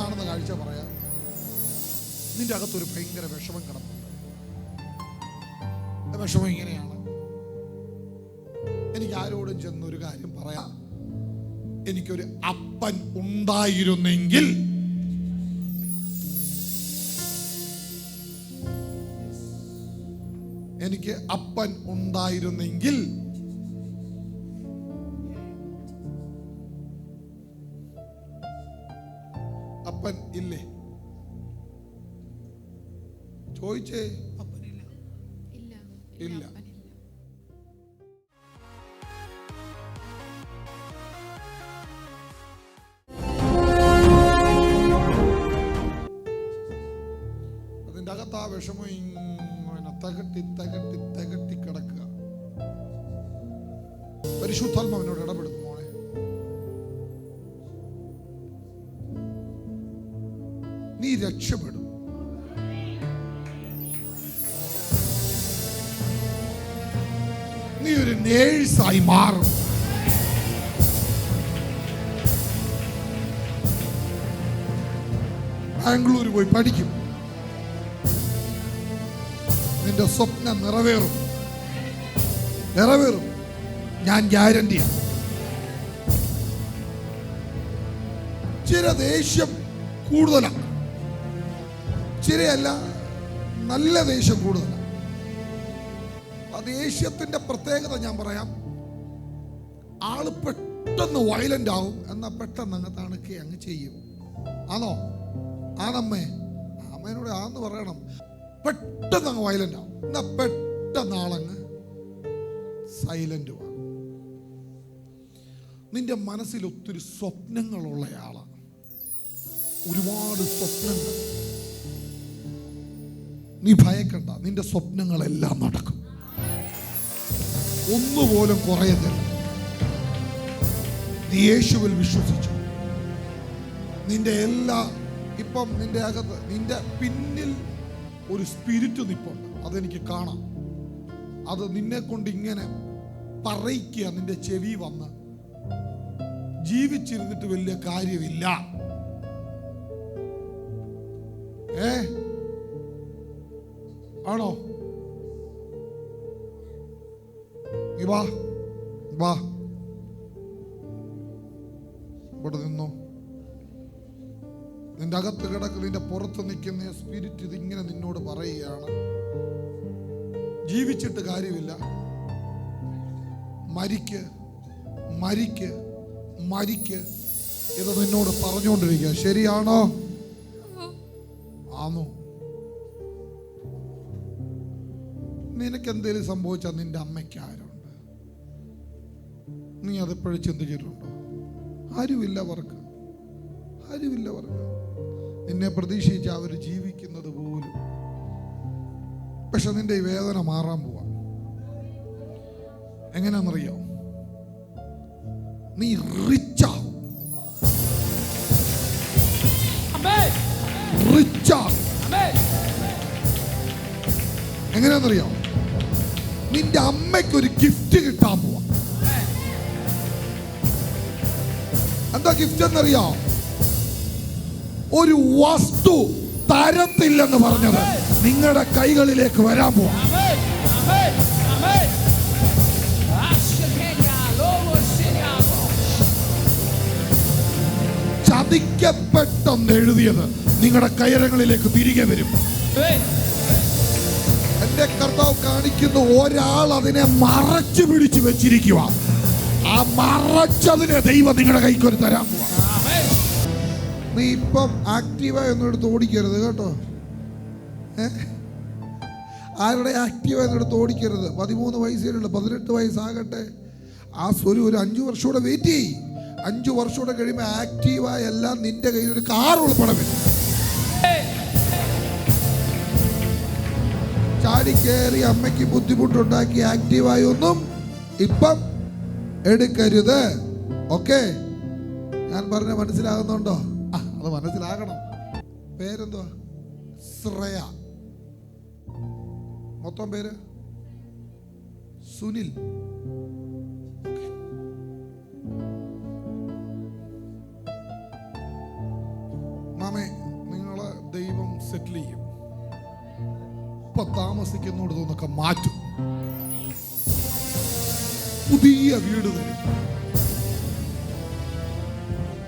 കാണുന്ന കാഴ്ച പറയാ. നിന്റെ അകത്തൊരു ഭയങ്കര വിഷമം കിടപ്പുണ്ട്. വിഷമം ഇങ്ങനെയാണ്. എനിക്ക് ആരോടും ഒരു കാര്യം പറയാം. എനിക്കൊരു അപ്പൻ ഉണ്ടായിരുന്നെങ്കിൽ എനിക്ക് അപ്പൻ ഉണ്ടായിരുന്നെങ്കിൽ ചോദിച്ചേ ഇല്ല. അതിന്റെ അകത്ത് ആ വിഷമം ഇങ്ങനെ തകട്ടി തകട്ടി തകട്ടി കിടക്കുക. പരിശുദ്ധാത്മാവിനോട് ഇടപെടുന്നു മോളെ. നീ രക്ഷപ്പെടും. നേഴ്സായി മാറും. ബാംഗ്ലൂർ പോയി പഠിക്കും. നിന്റെ സ്വപ്നം നിറവേറും. നിറവേറും. ഞാൻ ഗ്യാരണ്ടിയാണ് ചില ദേഷ്യം കൂടുതലാണ് ചിലയല്ല നല്ല ദേഷ്യം കൂടുതലാണ് ആ ദേഷ്യത്തിന്റെ പ്രത്യേകത ഞാൻ പറയാം. ആൾ പെട്ടെന്ന് വയലന്റ് ആവും. എന്നാൽ പെട്ടെന്ന് അങ്ങ് തണുക്കി അങ്ങ് ചെയ്യും. ആണോ? ആണമ്മേ. അമ്മേനോട് ആന്ന് പറയണം. പെട്ടെന്ന് അങ്ങ് വയലന്റ് ആവും. എന്നാ പെട്ടെന്ന് ആളങ്ങ് സൈലന്റ് ആവും. നിന്റെ മനസ്സിൽ ഒത്തിരി സ്വപ്നങ്ങളുള്ള ആളാണ് ഒരുപാട് സ്വപ്നങ്ങൾ. നീ ഭയക്കണ്ട. നിന്റെ സ്വപ്നങ്ങളെല്ലാം നടക്കും. ഒന്നുപോലും കുറയത്തില്ല നീ യേശുവിൽ വിശ്വസിച്ചു. നിന്റെ എല്ലാ ഇപ്പം നിന്റെ അകത്ത് നിന്റെ പിന്നിൽ ഒരു സ്പിരിറ്റ് നിപ്പുണ്ട്. അതെനിക്ക് കാണാം. അത് നിന്നെ കൊണ്ട് ഇങ്ങനെ പറയിക്കുക നിന്റെ ചെവി വന്ന്. ജീവിച്ചിരുന്നിട്ട് വലിയ കാര്യമില്ല. ഏ? ആണോ? വാ. വാ. ഇവിടെ നിന്നു. നിന്റെ അകത്ത് കിടക്കുന്ന നിന്റെ പുറത്ത് നിൽക്കുന്ന സ്പിരിറ്റ് ഇതിങ്ങനെ നിന്നോട് പറയുകയാണ്. ജീവിച്ചിട്ട് കാര്യമില്ല. മരിക്ക് മരിക്ക് മരിക്ക് ഇത് നിന്നോട് പറഞ്ഞുകൊണ്ടിരിക്കുക ശരിയാണോ? ആണോ നിനക്ക് എന്തേലും സംഭവിച്ചാൽ നിന്റെ അമ്മയ്ക്ക് ആരുണ്ട്? നീ അതെപ്പോഴും ചിന്തിച്ചിട്ടുണ്ടോ? ആരുമില്ല അവർക്ക് ആരുമില്ല അവർക്ക് നിന്നെ പ്രതീക്ഷിച്ച് അവർ ജീവിക്കുന്നത് പോലും. പക്ഷെ നിന്റെ ഈ വേദന മാറാൻ പോവാ. എങ്ങനെയാണെന്നറിയോ? നീ റിച്ചാവും. എങ്ങനെയാണെന്നറിയോ? നിന്റെ അമ്മയ്ക്ക് ഒരു ഗിഫ്റ്റ് കിട്ടാൻ പോവാ. എന്താ ഗിഫ്റ്റ് എന്നറിയാം ഒരു വസ്തു തരത്തില്ലെന്ന് പറഞ്ഞത് നിങ്ങളുടെ കൈകളിലേക്ക് വരാൻ പോവാ. ചതിക്കപ്പെട്ടെന്ന് എഴുതിയത് നിങ്ങളുടെ കയറങ്ങളിലേക്ക് തിരികെ വരും. എന്റെ കർത്താവ് കാണിക്കുന്ന ഒരാൾ അതിനെ മറച്ചു പിടിച്ചു വെച്ചിരിക്കുക ആ മറച്ചതിനെ ദൈവം നിങ്ങളുടെ കൈക്കൊരു തരാൻ പോവാ. നീ ഇപ്പം ആക്റ്റീവായി ഒന്നും എടുത്ത് ഓടിക്കരുത് കേട്ടോ? ആരുടെ ആക്റ്റീവായി ഒന്നും എടുത്ത് ഓടിക്കരുത്. പതിമൂന്ന് വയസ്സിലുള്ള പതിനെട്ട് വയസ്സാകട്ടെ. ആ സ്വരു ഒരു അഞ്ചു വർഷം കൂടെ വെയിറ്റ് ചെയ്യ്. അഞ്ചു വർഷം കൂടെ കഴിയുമ്പോൾ ആക്റ്റീവായ എല്ലാം നിന്റെ കയ്യിൽ ഒരു കാർ ഉൾപ്പെടെ വരും. കയറി അമ്മയ്ക്ക് ബുദ്ധിമുട്ടുണ്ടാക്കി ആക്റ്റീവായി ഒന്നും ഇപ്പം എടുക്കരുത്. ഓക്കെ? ഞാൻ പറഞ്ഞ മനസ്സിലാകുന്നുണ്ടോ? അത് മനസ്സിലാകണം. പേരെന്തോ ശ്രേയ. മൊത്തം പേര്? സുനിൽ. മാമേ നിങ്ങളെ ദൈവം സെറ്റിൽ ചെയ്യും. ഇപ്പൊ താമസിക്കുന്നിടത്തുനിന്നൊക്കെ മാറ്റും. പുതിയ വീട് തരും.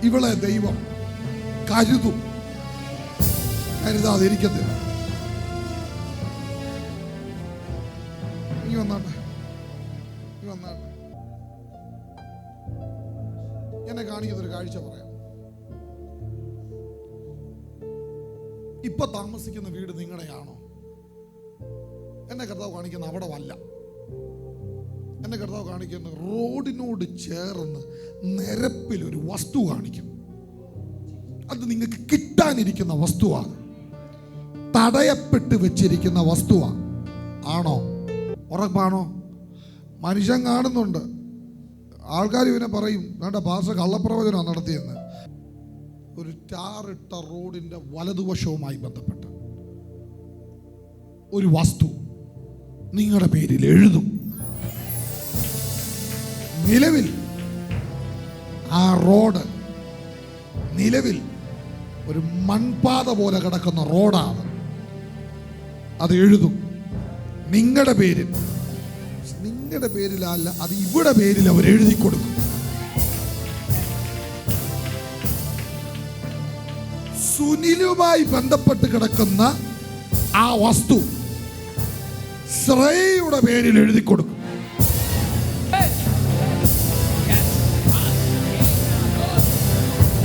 ഇവളെ ദൈവം കരുതും. കരുതാതിരിക്കത്തില്ല എന്നെ കാണിക്കുന്നൊരു കാഴ്ച പറയാം. ഇപ്പൊ താമസിക്കുന്ന വീട് നിങ്ങളുടെയാണോ? എന്നെ കർത്താവ് കാണിക്കുന്ന അവിടെ വല്ല എന്നെ കർത്താവ് കാണിക്കുന്നത് റോഡിനോട് ചേർന്ന് നിരപ്പിൽ ഒരു വസ്തു കാണിക്കും. അത് നിങ്ങൾക്ക് കിട്ടാനിരിക്കുന്ന വസ്തുവാണ്. തടയപ്പെട്ട് വെച്ചിരിക്കുന്ന വസ്തുവാണ്. ആണോ? ഉറപ്പാണോ? മനുഷ്യൻ കാണുന്നുണ്ട്. ആൾക്കാർ ഇവനെ പറയും വേണ്ട ഭാഷ കള്ളപ്രവചനമാണ് നടത്തിയെന്ന്. ഒരു ടാറിട്ട റോഡിന്റെ വലതുവശവുമായി ബന്ധപ്പെട്ട് ഒരു വസ്തു നിങ്ങളുടെ പേരിൽ എഴുതും. നിലവിൽ ആ റോഡ് നിലവിൽ ഒരു മൺപാത പോലെ കിടക്കുന്ന റോഡാണ്. അത് എഴുതും. നിങ്ങളുടെ പേരിൽ. നിങ്ങളുടെ പേരിലല്ല അത് ഇവിടെ പേരിൽ അവർ എഴുതി കൊടുക്കും. സുനിലുമായി ബന്ധപ്പെട്ട് കിടക്കുന്ന ആ വസ്തു ശ്രേയയുടെ പേരിൽ എഴുതി കൊടുക്കും.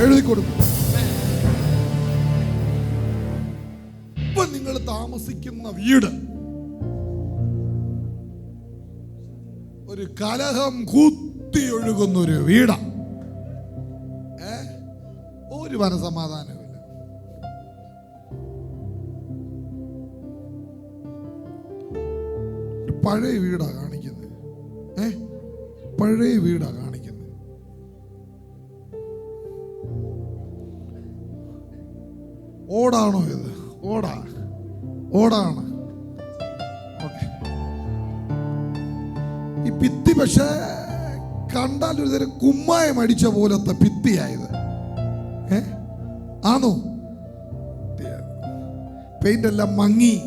എഴുതി കൊടുക്കും ഇപ്പൊ നിങ്ങൾ താമസിക്കുന്ന വീട് ഒരു കലഹം കുത്തി ഒഴുകുന്ന ഒരു വീടാ. ഏ? ഒരു മനസമാധാനമില്ല പഴയ വീടാ കാണിക്കുന്നത് ഏ? പഴയ വീടാ ഓടാണോ ഇത്? ഓടാ. ഓടാണ്. ഈ ഭിത്തി പക്ഷേ കണ്ടാൽ ഒരു തരം കുമ്മായം അടിച്ച പോലത്തെ ഭിത്തിയായത് ഏ? ആണോ പെയിന്റ് എല്ലാം മങ്ങി.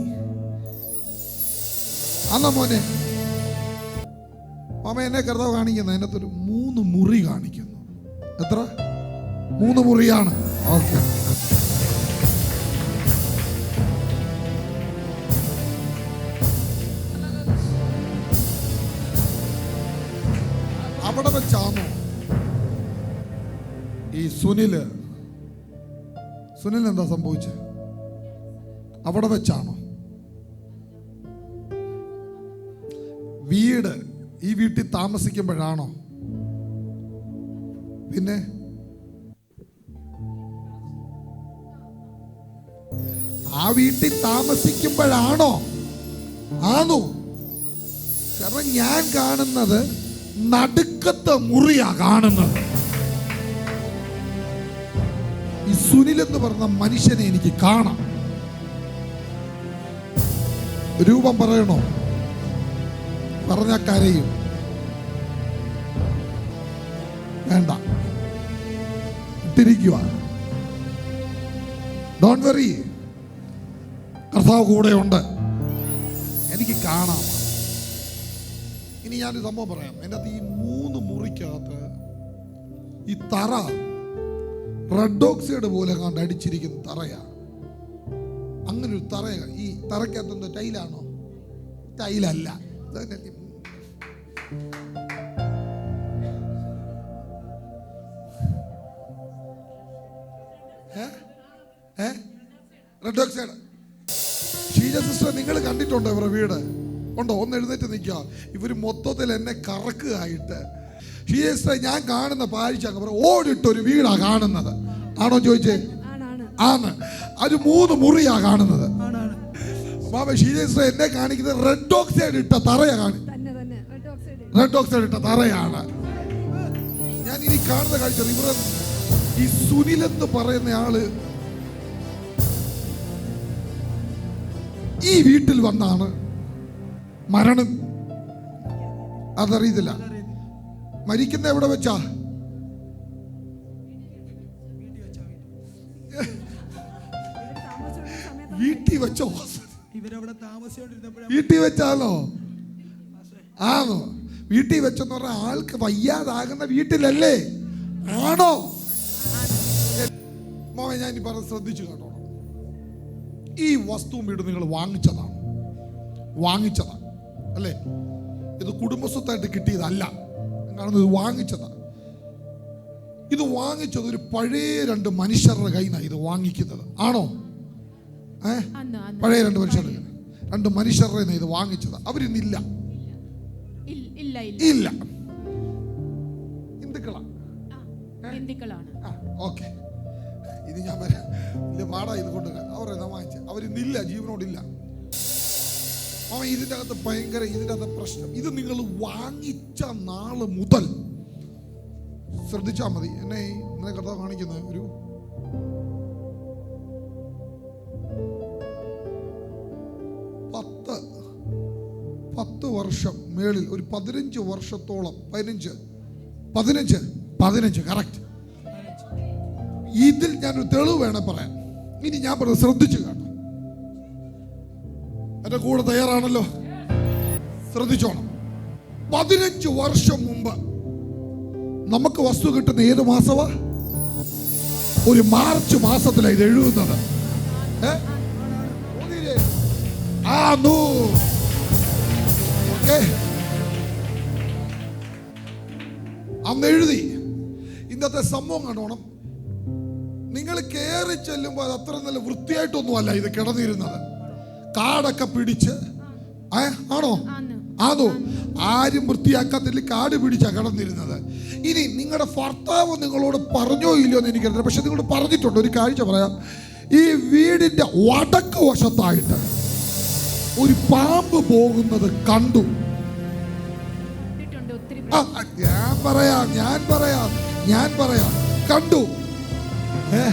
ആണോ മോനെ. മാമ എന്നെ കർത്താവ് കാണിക്കുന്നത് അതിനകത്തൊരു മൂന്ന് മുറി കാണിക്കുന്നു. എത്ര? മൂന്ന് മുറിയാണ്. ഓക്കെ. സുനിൽ സുനിൽ എന്താ സംഭവിച്ചത് അവിടെ വെച്ചാണോ? വീട് ഈ വീട്ടിൽ താമസിക്കുമ്പോഴാണോ? പിന്നെ? ആ വീട്ടിൽ താമസിക്കുമ്പോഴാണോ? ആണോ കാരണം ഞാൻ കാണുന്നത് നടുക്കത്തെ മുറിയാ കാണുന്നത്. ഈ സുനിൽ എന്ന് പറഞ്ഞ മനുഷ്യനെ എനിക്ക് കാണാം. രൂപം പറയണോ? പറഞ്ഞ കരയും. വേണ്ട. ഇട്ടിരിക്കുക ഡോൺ വെറി കർത്താവ് കൂടെയുണ്ട്. എനിക്ക് കാണാം. ഇനി ഞാനൊരു സംഭവം പറയാം. എന്റെ ഈ മൂന്ന് മുറിക്കകത്ത് ഈ തറ റെഡ് ഓക്സൈഡ് പോലെ കണ്ട് അടിച്ചിരിക്കുന്ന തറയാണ് അങ്ങനെ ഒരു തറ ഈ തറയ്ക്കകത്ത് എന്തോ ടൈലാണോ? ടൈലല്ല? റെഡ് ഓക്സൈഡ് ഷീജ സിസ്റ്റർ നിങ്ങൾ കണ്ടിട്ടുണ്ടോ ഇവരുടെ വീട്? ഉണ്ടോ? ഒന്ന് എഴുന്നേറ്റ് നിൽക്കുക. ഇവർ മൊത്തത്തിൽ എന്നെ കറക്കുകയായിട്ട്. ഷീജ സിസ്റ്റർ ഞാൻ കാണുന്ന പാഴ്ച ഓടിട്ടൊരു വീടാണ് കാണുന്നത്. ആണോ ചോദിച്ചേ? ആണ്. അത് മൂന്ന് മുറിയാ കാണുന്നത്. മാമ എന്നെ കാണിക്കുന്നത് റെഡ് ഓക്സൈഡ് ഇട്ട തറയാ കാണി റെഡ് ഓക്സൈഡ് ഇട്ട തറയാണ്. ഞാൻ ഇനി കാണുന്ന കാഴ്ച ഇവർ ഈ സുനിൽ എന്ന് പറയുന്ന ആൾ ഈ വീട്ടിൽ വന്നാണ് മരണം. അതറിയത്തില്ല. മരിക്കുന്ന എവിടെ വെച്ചാ? വീട്ടിൽ വെച്ചോ. ഇവരവിടെ വീട്ടിൽ വെച്ചാലോ? ആണോ? വീട്ടിൽ വെച്ചെന്ന് പറഞ്ഞ ആൾക്ക് വയ്യാതാകുന്ന വീട്ടിലല്ലേ? ആണോ? മോനെ ഞാൻ ഇനി പറഞ്ഞ് ശ്രദ്ധിച്ചു കേട്ടോ. ഈ വസ്തുവും വീട് നിങ്ങൾ വാങ്ങിച്ചതാണ്. വാങ്ങിച്ചതാണ്. അല്ലേ? ഇത് കുടുംബസ്വത്തായിട്ട് കിട്ടിയതല്ല. കാരണം ഇത് വാങ്ങിച്ചതാണ്. ഇത് വാങ്ങിച്ചത് ഒരു പഴയ രണ്ട് മനുഷ്യരുടെ കയ്യിൽ നിന്നാണ് ഇത് വാങ്ങിക്കുന്നത്. ആണോ? പഴയ രണ്ട് മനുഷ്യരുടെ രണ്ട് മനുഷ്യരുടെ നിന്ന് ഇത് വാങ്ങിച്ചത്. അവരിന്നില്ല. ഇല്ല ഹിന്ദുക്കളാണ്. ആ ഓക്കെ. ഇത് ഞാൻ വരാം. പാടാ ഇത് കൊണ്ട് അവരെ വാങ്ങിച്ച. അവരിന്നില്ല ജീവനോടില്ല. അവൻ ഇതിന്റെ അകത്ത് ഭയങ്കര ഇതിന്റെ അകത്ത് പ്രശ്നം. ഇത് നിങ്ങൾ വാങ്ങിച്ച നാൾ മുതൽ ശ്രദ്ധിച്ചാൽ മതി. എന്നെ ഇന്നലെ കഥ കാണിക്കുന്നത് ഒരു വർഷം മേളിൽ ഒരു പതിനഞ്ച് വർഷത്തോളം പതിനഞ്ച് പതിനഞ്ച് പതിനഞ്ച് കറക്റ്റ് ഇതിൽ ഞാനൊരു തെളിവ് വേണം പറയാൻ. ഇനി ഞാൻ പറഞ്ഞത് ശ്രദ്ധിച്ചു കേട്ടോ. എന്റെ കൂടെ തയ്യാറാണല്ലോ? ശ്രദ്ധിച്ചോണം. പതിനഞ്ച് വർഷം മുമ്പ് നമുക്ക് വസ്തു കിട്ടുന്ന ഏത് മാസമാ ഒരു മാർച്ച് മാസത്തിലാണ് ഇത് എഴുതുന്നത്. ഏ? ആ നൂ ഓക്കേ അന്ന് എഴുതി. ഇന്നത്തെ സംഭവം കണ്ടോണം. നിങ്ങൾ കയറി ചെല്ലുമ്പോൾ അത് അത്ര നല്ല വൃത്തിയായിട്ടൊന്നും അല്ല ഇത് കിടന്നിരുന്നത്. കാടൊക്കെ പിടിച്ച് ആണോ? ആണോ ആരും വൃത്തിയാക്കാത്തില്ല കാട് പിടിച്ചാ കിടന്നിരുന്നത്. ഇനി നിങ്ങളുടെ ഭർത്താവ് നിങ്ങളോട് പറഞ്ഞോ ഇല്ലയോ എന്ന് എനിക്കറിയില്ല. പക്ഷെ നിങ്ങളോട് പറഞ്ഞിട്ടുണ്ട്. ഒരു കാഴ്ച പറയാം. ഈ വീടിന്റെ വടക്ക് വശത്തായിട്ട് ഒരു പാമ്പ് പോകുന്നത് കണ്ടു. ഞാൻ പറയാം ഞാൻ പറയാം ഞാൻ പറയാം. കണ്ടു. ഏ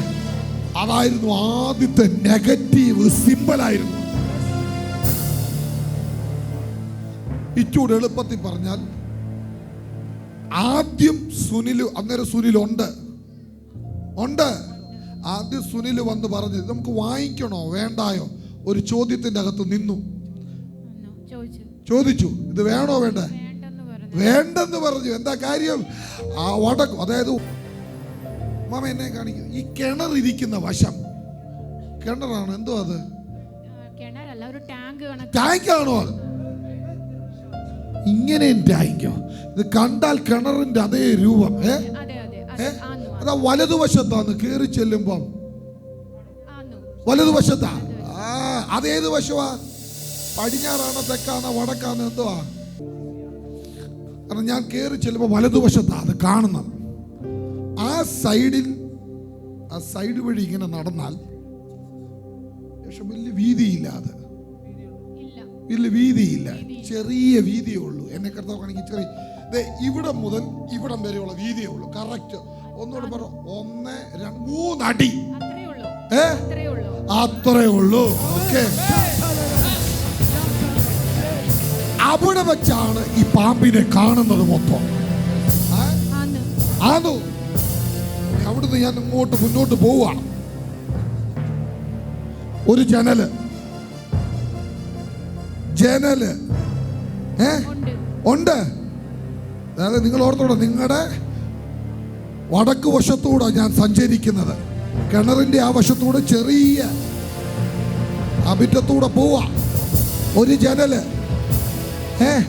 അതായിരുന്നു ആദ്യത്തെ നെഗറ്റീവ് സിമ്പിൾ ആയിരുന്നു. ഇച്ചൂടെ എളുപ്പത്തിൽ പറഞ്ഞാൽ ആദ്യം സുനിൽ അന്നേരം സുനിൽ ഉണ്ട്. ഉണ്ട് ആദ്യം സുനിൽ വന്ന് പറഞ്ഞു നമുക്ക് വാങ്ങിക്കണോ? വേണ്ടായോ? ഒരു ചോദ്യത്തിന്റെ അകത്ത് നിന്നു. ചോദിച്ചു. ഇത് വേണോ വേണ്ട? വേണ്ടെന്ന് പറഞ്ഞു. എന്താ കാര്യം? ആ വടക്കും അതായത് മാമ എന്നെ കാണിക്കും ഈ കിണർ ഇരിക്കുന്ന വശം. കിണറാണ് എന്തോ അത്? ടാങ്കാണോ അത്? ഇങ്ങനെ ടാങ്കോ. ഇത് കണ്ടാൽ കിണറിന്റെ അതേ രൂപം. ഏ? അതെ വലതുവശത്താണ് കയറി ചെല്ലുമ്പം. ആന്നു. വലതുവശത്താ? ആ അതേത് വശമാ പടിഞ്ഞാറാണോ തെക്കാണോ വടക്കാണോ എന്തുവാ? കാരണം ഞാൻ കയറി ചെല്ലുമ്പോൾ വലതുവശത്താ അത് കാണുന്നത്. ആ സൈഡിൽ ആ സൈഡ് വഴി ഇങ്ങനെ നടന്നാൽ വലിയ വീതിയില്ല അത്. വലിയ വീതിയില്ല. ചെറിയ വീതിയേ ഉള്ളൂ. എന്നെ കാണിക്കും ചെറിയ ഇവിടം മുതൽ ഇവിടം വരെയുള്ള വീതിയേ ഉള്ളൂ. കറക്റ്റ് ഒന്നുകൂടെ പറ. ഒന്ന് രണ്ട് മൂന്നടി. അത്രേ ഉള്ളൂ ഓക്കെ. അവിടെ വെച്ചാണ് ഈ പാമ്പിനെ കാണുന്നത് മൊത്തം. ആണോ അവിടുന്ന് ഞാൻ ഇങ്ങോട്ട് മുന്നോട്ട് പോവുകയാണ് ഒരു ജനൽ. ജനൽ. ഏ? ഉണ്ട്. ഉണ്ട്. അതായത് നിങ്ങൾ ഓർത്തോടെ നിങ്ങളുടെ വടക്ക് വശത്തൂടെ ഞാൻ സഞ്ചരിക്കുന്നത്. കിണറിന്റെ ആ വശത്തൂടെ ചെറിയ അമിറ്റത്തൂടെ പോവാ. ഒരു ജനൽ. ഏ?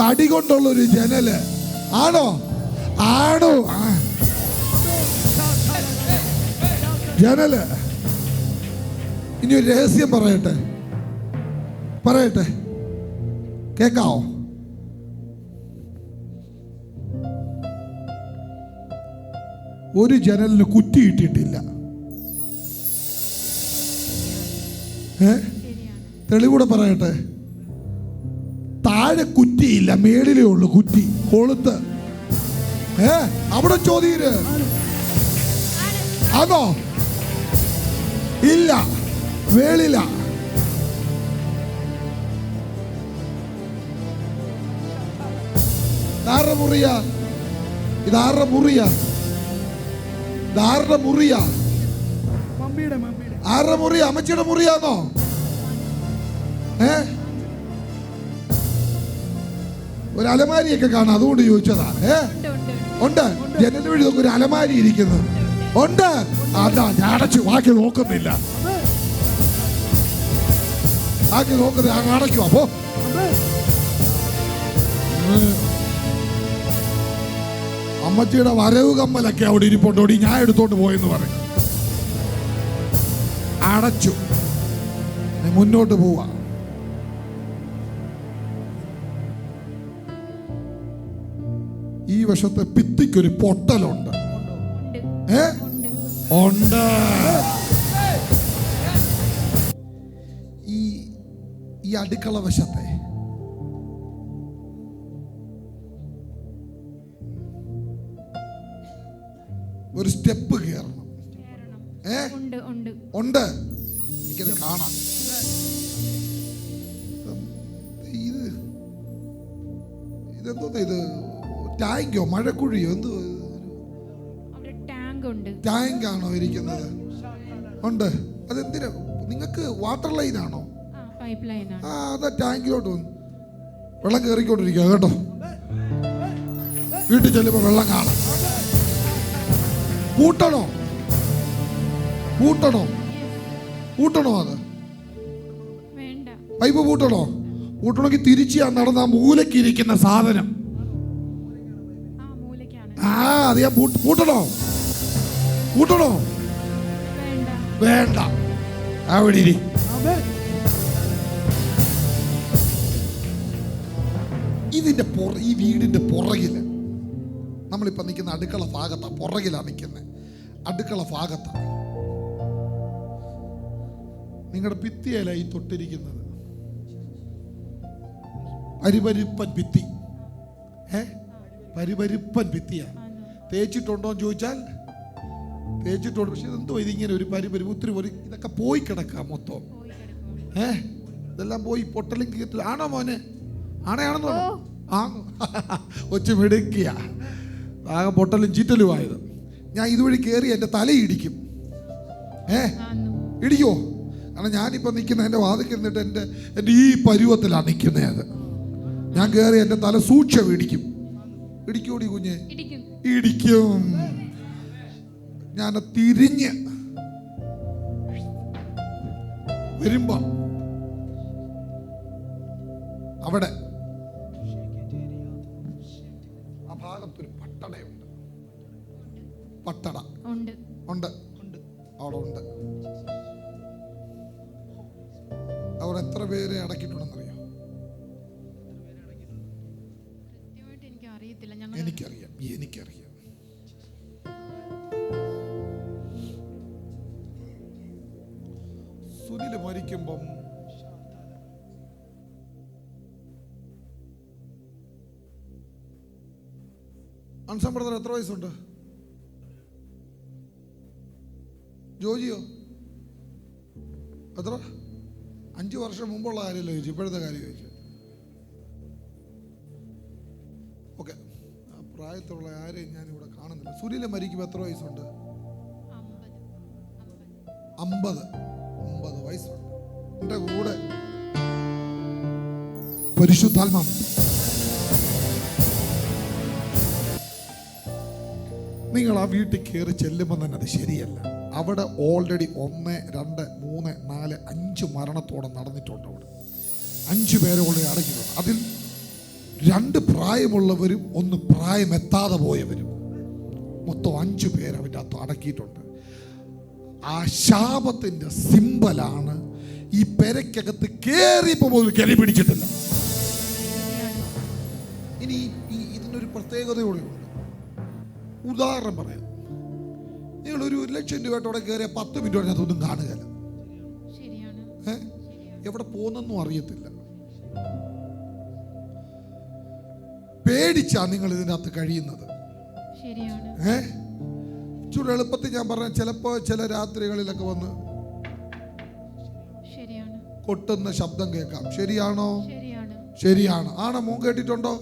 തടി കൊണ്ടുള്ള ഒരു ജനൽ. ആണോ? ആണോ. ജനൽ. ഇനി ഒരു രഹസ്യം പറയട്ടെ. പറയട്ടെ. കേക്കാവോ? ഒരു ജനലിന് കുറ്റിയിട്ടിട്ടില്ല. ഏ? തെളിവൂടെ പറയട്ടെ? താഴെ കുറ്റിയില്ല മേളിലേ ഉള്ളു കുറ്റി കൊളുത്ത്. ഏ? അവിടെ ചോദ്യര് അതോ ഇല്ല വേളില ഇതാരുടെ മുറിയ? ഇതാരുടെ മുറിയാ? ഇതാരുടെ മുറിയാ. ആരുടെ മുറി അമ്മച്ചിയുടെ മുറിയാന്നോ? ഏ? ഒരു അലമാരിയൊക്കെ കാണാം. അതുകൊണ്ട് ചോദിച്ചതാ ഏ? ഉണ്ട് ജനൽ വഴി നോക്കി ഒരു അലമാരി ഇരിക്കുന്നു. ഉണ്ട് അതാ ഞാൻ അടച്ചു ബാക്കി നോക്കുന്നില്ല. ബാക്കി നോക്കുന്നത് ഞാൻ അടയ്ക്കും അപ്പോ അമ്മച്ചിയുടെ വരവ് കമ്മലൊക്കെ അവിടെ ഇരിപ്പുണ്ടോടി ഞാൻ എടുത്തോണ്ട് പോയെന്ന് പറയും. അടച്ചു. മുന്നോട്ട് പോവാ. ഈ വശത്തെ പിത്തിക്കൊരു പൊട്ടലുണ്ട്. ഏ? ഉണ്ട്. ഈ ഈ അടുക്കള വശത്തെ ഒരു സ്റ്റെപ്പ് കയറണം. ഏ? ഉണ്ട് എനിക്കത് കാണാം. ഇത് ഇതെന്തോ ഇത്? ടാങ്കോ? മഴക്കുഴിയോ? എന്തോ ടാങ്ക് ആണോ ഇരിക്കുന്നത്? ഉണ്ട്. അതെന്തിനാ? നിങ്ങൾക്ക് വാട്ടർ ലൈൻ ആണോ ആ അതാ ടാങ്കിലോട്ട് വന്നു വെള്ളം കയറിക്കൊണ്ടിരിക്കുക കേട്ടോ. വീട്ടിൽ ചെല്ലുമ്പോൾ വെള്ളം കാണാം. പൂട്ടണോ കൂട്ടണോ? കൂട്ടണോ അത്? വേണ്ട. പൈപ്പ് കൂട്ടണോ? കൂട്ടണമെങ്കിൽ തിരിച്ച് ആ നടന്ന മൂലയ്ക്ക് ഇരിക്കുന്ന സാധനം. ആ അത് ഞാൻ കൂട്ടണോ? കൂട്ടണോ? വേണ്ട. അവിടെ ഇരി. ഇതിന്റെ പുറ ഈ വീടിന്റെ പുറകിൽ നമ്മളിപ്പോ നിൽക്കുന്ന അടുക്കള ഭാഗത്താ പുറകിലാ നിൽക്കുന്നത് അടുക്കള ഭാഗത്താണ് നിങ്ങളുടെ ഭിത്തിയല്ല ഈ തൊട്ടിരിക്കുന്നത്. അരിപരിപ്പൻ ഭിത്തി. ഏ? പരിപരിപ്പൻ ഭിത്തിയാണ് തേച്ചിട്ടുണ്ടോ എന്ന് ചോദിച്ചാൽ തേച്ചിട്ടുണ്ട്. പക്ഷെ ഇതെന്തോ ഇതിങ്ങനെ ഒരു പരിപരി ഒത്തിരി ഒരു ഇതൊക്കെ പോയി കിടക്കാം മൊത്തം. ഏ? ഇതെല്ലാം പോയി പൊട്ടലും കീറ്റലും ആണോ മോനെ? ആണയാണെന്ന് പറഞ്ഞു ആ. ഒച്ച മെടുക്കിയ ആകെ പൊട്ടലും ചീറ്റലും ആയത് ഞാൻ ഇതുവഴി കയറി എന്റെ തലയിടിക്കും ഏ? ഇടിക്കോ? കാരണം ഞാനിപ്പോൾ നിൽക്കുന്ന എന്റെ വാതിൽ നിന്നിട്ട് എന്റെ എന്റെ ഈ പരുവത്തിലാണ് നിൽക്കുന്നത് അത്. ഞാൻ കയറി എന്റെ തല സൂക്ഷം ഇടിക്കും. ഇടിക്കോടി കുഞ്ഞ്? ഇടിക്കും. ഞാൻ തിരിഞ്ഞ് വരുമ്പോ അവിടെ എത്ര വയസ്സുണ്ട് ജോജിയോ? എത്ര അഞ്ച് വർഷം മുമ്പുള്ള കാര്യമല്ല ചോദിച്ചു ഇപ്പോഴത്തെ കാര്യം ചോദിച്ചു ഓക്കെ. പ്രായത്തിലുള്ള ആരെയും ഞാൻ ഇവിടെ കാണുന്നില്ല. സൂര്യനെ മരിക്കുമ്പോൾ എത്ര വയസ്സുണ്ട്? അമ്പത്. അമ്പത് വയസ്സുണ്ട്. എന്റെ കൂടെ. പരിശുദ്ധാത്മാ നിങ്ങൾ ആ വീട്ടിൽ കയറി ചെല്ലുമ്പോൾ തന്നെ അത് ശരിയല്ല. അവിടെ ഓൾറെഡി ഒന്ന് രണ്ട് മൂന്ന് നാല് അഞ്ച് മരണത്തോടെ നടന്നിട്ടുണ്ട് അവിടെ. അഞ്ച് പേരെ കൊണ്ട് അടങ്ങിയിട്ടുണ്ട് അതിൽ രണ്ട് പ്രായമുള്ളവരും ഒന്ന് പ്രായമെത്താതെ പോയവരും. മൊത്തം അഞ്ച് പേര് അവന്റെ അകത്ത് അടക്കിയിട്ടുണ്ട്. ആ ശാപത്തിന്റെ സിമ്പലാണ് ഈ പെരക്കകത്ത് കയറിയപ്പോൾ പോലും കരി പിടിച്ചിട്ടില്ല. ഇനി ഇതിനൊരു പ്രത്യേകത കൂടെ ഉണ്ട് ഉദാഹരണം പറയാം. നിങ്ങൾ ഒരു ഒരു ലക്ഷം രൂപ അവിടെ കയറിയ പത്ത് മിനിറ്റ് വരെ അതൊന്നും കാണുകയില്ല? എവിടെ പോകുന്നെന്നും അറിയത്തില്ല. പേടിച്ചാ നിങ്ങൾ ഇതിനകത്ത് കഴിയുന്നത്. ഏ? ചൂട് എളുപ്പത്തിൽ ഞാൻ പറഞ്ഞ ചിലപ്പോ ചില രാത്രികളിലൊക്കെ വന്ന് കൊട്ടുന്ന ശബ്ദം കേൾക്കാം. ശരിയാണോ? ശരിയാണ്. ശരിയാണ്. ആണോ? മോൻ കേട്ടിട്ടുണ്ടോ?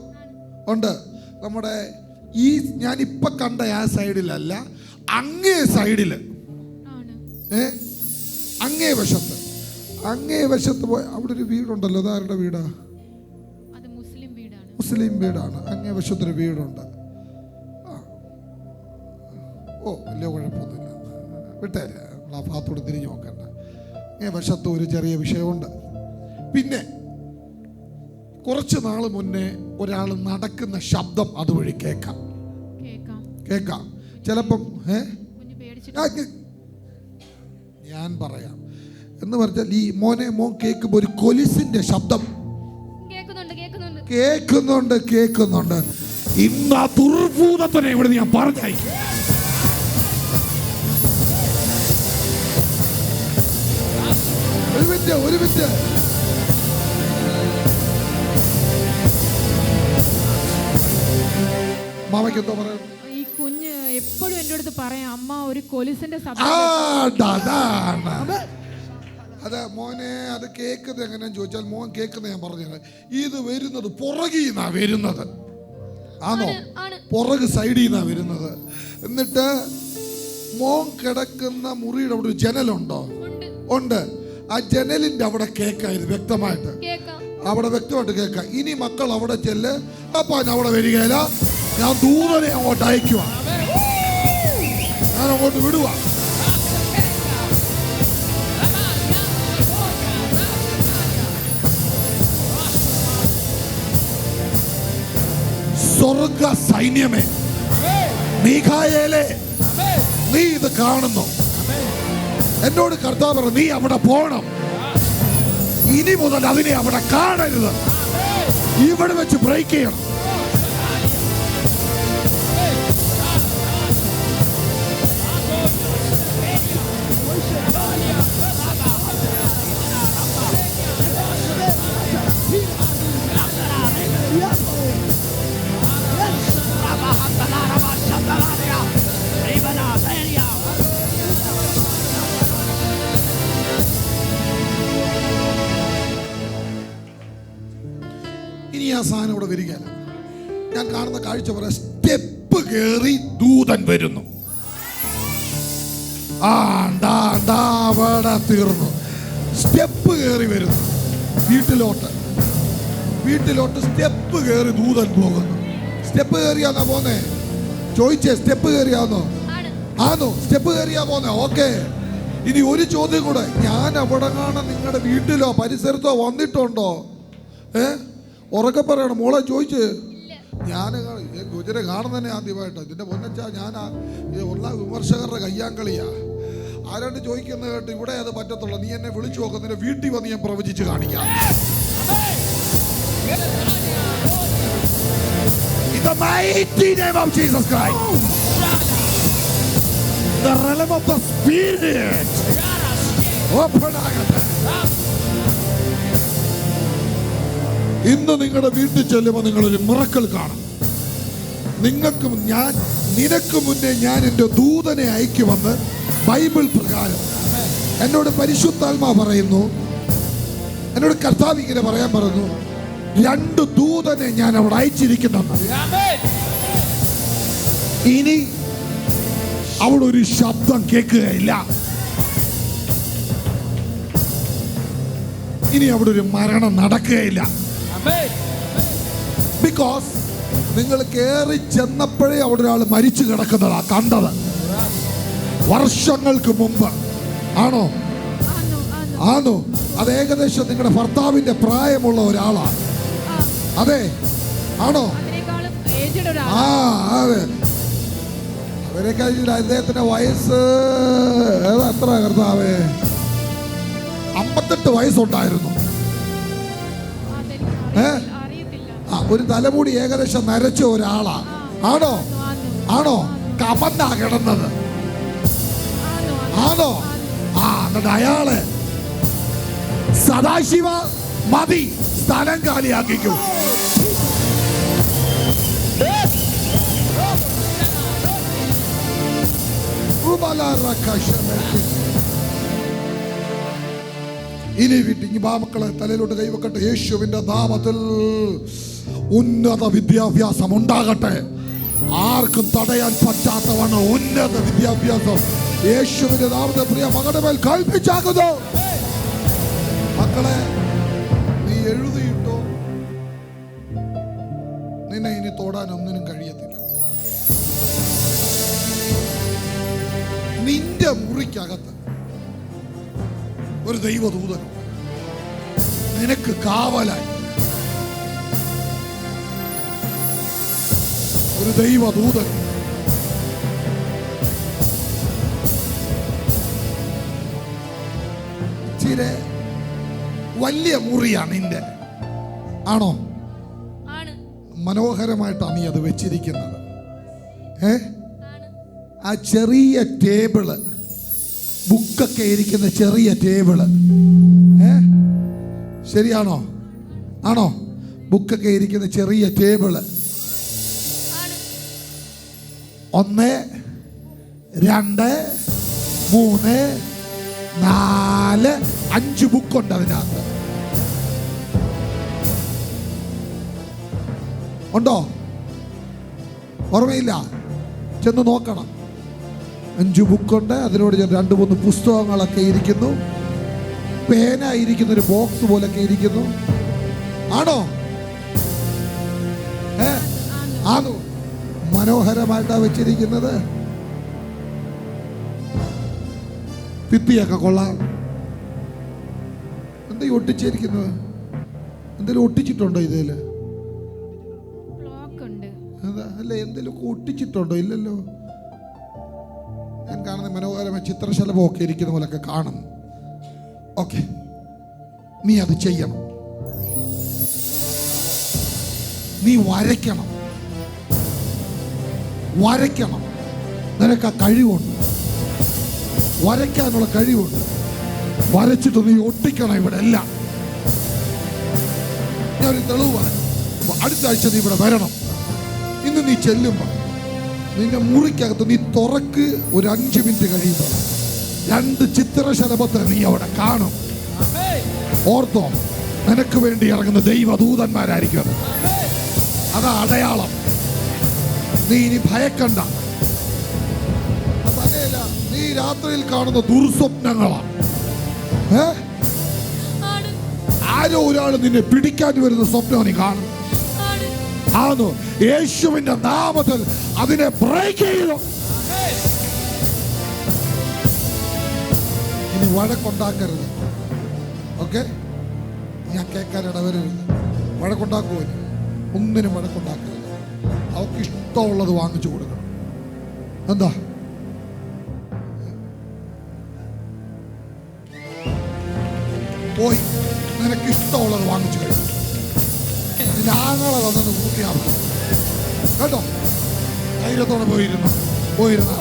ഉണ്ട്. നമ്മുടെ ഈ ഞാൻ ഇപ്പൊ കണ്ട ആ സൈഡിലല്ല അങ്ങേ സൈഡിൽ. ഏ? അങ്ങേ വശത്ത്. അങ്ങേ വശത്ത് പോയി അവിടെ ഒരു വീടുണ്ടല്ലോ അതാരുടെ വീടാ? മുസ്ലിം വീടാണ്. അങ്ങേ വശത്തൊരു വീടുണ്ട്. ഓ വലിയ കുഴപ്പമൊന്നുമില്ല. വിട്ടേ ആ ഭാഗത്തോട് തിരിഞ്ഞു നോക്കണ്ട. അങ്ങേ വശത്ത് ഒരു ചെറിയ വിഷയമുണ്ട്. പിന്നെ കുറച്ച് നാൾ മുന്നേ ഒരാൾ നടക്കുന്ന ശബ്ദം അതുവഴി കേൾക്കാം. കേൾക്കാം. ചിലപ്പം ഏ? ഞാൻ പറയാം. എന്ന് പറഞ്ഞാൽ ഈ മോനെ മോൻ കേൾക്കുമ്പോൾ ഒരു കൊലിസിന്റെ ശബ്ദം. കേൾക്കുന്നുണ്ട് കേൾക്കുന്നുണ്ട്. ഇന്ന് ആ ദുർഭൂതത്തിനെ ഇവിടെ ഞാൻ പറഞ്ഞയക്കും. ഒരു മിനിറ്റ് ഒരു മിനിറ്റ്. മാമയ്ക്ക് എന്തോ പറയാം? ഈ കുഞ്ഞ് എപ്പോഴും എന്റെ അടുത്ത് പറയാം അമ്മ ഒരു കൊലുസിന്റെ ശബ്ദം അതാണ് അത് മോനെ അത് കേൾക്കുന്നത് എങ്ങനെയാന്ന് ചോദിച്ചാൽ മോൻ കേൾക്കുന്നത് ഞാൻ പറഞ്ഞത്. ഇത് വരുന്നത് പുറകിൽ നിന്നാ വരുന്നത്. ആണോ? പുറക് സൈഡിൽ നിന്നാ വരുന്നത്. എന്നിട്ട് മോൻ കിടക്കുന്ന മുറിയുടെ അവിടെ ഒരു ജനലുണ്ടോ? ഉണ്ട്. ആ ജനലിന്റെ അവിടെ കേൾക്കാം ഇത് വ്യക്തമായിട്ട്. അവിടെ വ്യക്തമായിട്ട് കേൾക്കാം. ഇനി മക്കൾ അവിടെ ചെല്ല് അപ്പൊ അവിടെ വരികയില്ല. ഞാൻ ദൂരെ അങ്ങോട്ട് അയക്കുക ഞാൻ അങ്ങോട്ട് വിടുക സ്വർഗ സൈന്യമേ മീഖായേലേ നീ ഇത് കാണുന്നു. എന്നോട് കർത്താവ് നീ അവിടെ പോണം. ഇനി മുതൽ അതിനെ അവിടെ കാണരുത്. ഇവിടെ വെച്ച് ബ്രേക്ക് ചെയ്യണം. ഇവിടെ വരികയല്ല ഞാൻ കാണുന്ന കാഴ്ച പറയാം സ്റ്റെപ്പ് കയറി ദൂതൻ വരുന്നു. ആ അവിടെ തീർന്നു. സ്റ്റെപ്പ് കയറി വരുന്നു. വീട്ടിലോട്ട്. വീട്ടിലോട്ട് സ്റ്റെപ്പ് കയറി ദൂതൻ പോകുന്നു. സ്റ്റെപ്പ് കയറിയാന്നാ പോന്നേ? ചോദിച്ചേ സ്റ്റെപ്പ് കയറിയാന്നോ ആന്നോ സ്റ്റെപ്പ് കയറിയാ പോന്നെ? ഓക്കെ. ഇനി ഒരു ചോദ്യം കൂടെ. ഞാൻ അവിടെ കാണാൻ നിങ്ങളുടെ വീട്ടിലോ പരിസരത്തോ വന്നിട്ടുണ്ടോ? ഏ? ഉറക്കെ പറയണം. മോളെ ചോദിച്ച്. ഞാൻ ഗുജറെ കാണുന്ന തന്നെ ആദ്യമായിട്ട്. ഇതിന്റെ പൊന്നച്ചാ ഞാൻ ഉള്ള വിമർശകരുടെ കയ്യാങ്കളിയാ. ആരാണ്ട് ചോദിക്കുന്നത് കേട്ട് ഇവിടെ അത് പറ്റത്തുള്ളൂ. നീ എന്നെ വിളിച്ചു നോക്കുന്നതിന് വീട്ടിൽ വന്ന് ഞാൻ പ്രവചിച്ച് കാണിക്കാം. In the mighty name of Jesus Christ. The realm of the spirit. Open ഇന്ന് നിങ്ങളുടെ വീട്ടിൽ ചെല്ലുമ്പോൾ നിങ്ങളൊരു മിറക്കൽ കാണും. നിങ്ങൾക്ക് ഞാൻ നിനക്ക് മുന്നേ ഞാൻ എന്റെ ദൂതനെ അയക്കുമെന്ന് ബൈബിൾ പ്രകാരം. എന്നോട് പരിശുദ്ധാത്മാ പറയുന്നു. എന്നോട് കർത്താവ് ഇങ്ങനെ പറയാൻ പറഞ്ഞു രണ്ട് ദൂതനെ ഞാൻ അവിടെ അയച്ചിരിക്കുന്നു ഇനി അവിടെ ഒരു ശബ്ദം കേൾക്കുകയില്ല. ഇനി അവിടെ ഒരു മരണം നടക്കുകയില്ല. ബിക്കോസ് നിങ്ങൾ കയറി ചെന്നപ്പോഴേ അവിടെ ഒരാൾ മരിച്ചു കിടക്കുന്നതാ കണ്ടത്. വർഷങ്ങൾക്ക് മുമ്പ്. ആണോ? ആണോ? അത് ഏകദേശം നിങ്ങളുടെ ഭർത്താവിന്റെ പ്രായമുള്ള ഒരാളാണ്. അതെ? ആണോ? അതിനേക്കാളും ഏജ്ഡ് ഒരാൾ ആ അതെ. അവരെക്കാൾ അദ്ദേഹത്തിന്റെ വയസ്സ് എത്ര കർത്താവേ? അമ്പത്തെട്ട് വയസ്സുണ്ടായിരുന്നു. ഒരു തലമുടി ഏകദേശം നരച്ച ഒരാളാ. ആണോ? ആണോ? കമന്നാ കിടന്നത്. ആണോ? ആ എന്നിട്ട് അയാൾ സദാശിവ മതി സ്ഥലം കാലിയാക്കിക്കൂ. ഉബലറക്കശമേക്ക്. ഇനി വിട്ടിങ്ങി ബാമക്കളെ തലയിലോട്ട് കൈവക്കട്ടെ. യേശുവിന്റെ നാമത്തിൽ ഉന്നത വിദ്യാഭ്യാസം ഉണ്ടാകട്ടെ. ആർക്കും തടയാൻ പറ്റാത്തവണ് ഉന്നത വിദ്യാഭ്യാസം യേശുവിന്റെ നാമത്തെ പ്രിയ മകളുടെ മേൽ കൽപ്പിച്ചാകുന്നു മക്കളെ നീ എഴുതിയിട്ടോ? നിന്നെ ഇനി തോടാൻ ഒന്നിനും കഴിയത്തില്ല. നിന്റെ മുറിക്കകത്ത് ഒരു ദൈവദൂതൻ. നിനക്ക് കാവലായി. ഒരു ദൈവദൂതൻ. ചില വലിയ മുറിയാണ് നിന്റെ. ആണോ? ആണ്. മനോഹരമായിട്ടാണ് നീ അത് വെച്ചിരിക്കുന്നത്. ഏ? ആ ചെറിയ ടേബിൾ ബുക്കൊക്കെ ഇരിക്കുന്ന ചെറിയ ടേബിൾ. ഏ? ശരിയാണോ? ആണോ? ബുക്കൊക്കെ ഇരിക്കുന്ന ചെറിയ ടേബിൾ. ഒന്ന് രണ്ട് മൂന്ന് നാല് അഞ്ച് ബുക്കുണ്ട് അതിനകത്ത്. ഉണ്ടോ? ഓർമ്മയില്ല? ചെന്ന് നോക്കണം. അഞ്ച് ബുക്കുണ്ട്. അതിനോട് ഞാൻ രണ്ട് മൂന്ന് പുസ്തകങ്ങളൊക്കെ ഇരിക്കുന്നു. പേന ഇരിക്കുന്ന ഒരു ബോക്സ് പോലൊക്കെ ഇരിക്കുന്നു. ആണോ? ഏ? ആണോ? മനോഹരമായിട്ടാ വെച്ചിരിക്കുന്നത്. ഭിത്തിയൊക്കെ കൊള്ളാം. എന്താ ഈ ഒട്ടിച്ചിരിക്കുന്നത്? എന്തെങ്കിലും ഒട്ടിച്ചിട്ടുണ്ടോ ഇതിൽ അല്ല എന്തെങ്കിലും ഒട്ടിച്ചിട്ടുണ്ടോ? ഇല്ലല്ലോ. ഞാൻ കാണുന്ന മനോഹരമായ ചിത്രശലഭമൊക്കെ ഇരിക്കുന്ന പോലൊക്കെ കാണുന്നു. ഓക്കെ നീ അത് ചെയ്യണം. നീ വരയ്ക്കണം. വരയ്ക്കണം. നിനക്ക് ആ കഴിവുണ്ട്. വരയ്ക്കാനുള്ള കഴിവുണ്ട്. വരച്ചിട്ട് നീ ഒട്ടിക്കണം ഇവിടെ എല്ലാം. ഞാനൊരു തെളിവ് പറയാം. അടുത്ത ആഴ്ച നീ ഇവിടെ വരണം. ഇന്ന് നീ ചെല്ലുമ്പോൾ നിന്റെ മുറിക്കകത്ത് നീ തുറക്ക് ഒരു അഞ്ച് മിനിറ്റ് കഴിയുമ്പോൾ രണ്ട് ചിത്രശലഭത്തെ നീ അവിടെ കാണും. ഓർത്തോ നിനക്ക് വേണ്ടി ഇറങ്ങുന്ന ദൈവദൂതന്മാരായിരിക്കും അത്. അടയാളം. നീ ഇനി ഭയക്കണ്ട. നീ രാത്രിയിൽ കാണുന്ന ദുർസ്വപ്നങ്ങളാണ് ഏ? ആരോ ഒരാൾ നിന്നെ പിടിക്കാൻ വരുന്ന സ്വപ്നം നീ കാണും. ആന്നു. യേശുവിന്റെ നാമത്തിൽ അതിനെ ബ്രേക്ക് ചെയ്തു. ഇനി വഴക്കുണ്ടാക്കരുത്. ഓക്കെ ഞാൻ കേൾക്കാൻ ഇടവരരുത്. വഴക്കുണ്ടാക്കുമോ ഇനി? ഒന്നിനും വഴക്കുണ്ടാക്കരുത്. അവർക്ക് ഇഷ്ടമുള്ളത് വാങ്ങിച്ചു കൊടുക്കണം. എന്താ? പോയി. നിനക്ക് ഇഷ്ടമുള്ളത് വാങ്ങിച്ചു കഴിയും നിന്റെ ആങ്ങളെ വന്നത് കൂട്ടിയാ മതി. കേട്ടോ ധൈര്യത്തോടെ പോയിരുന്നു. പോയിരുന്ന.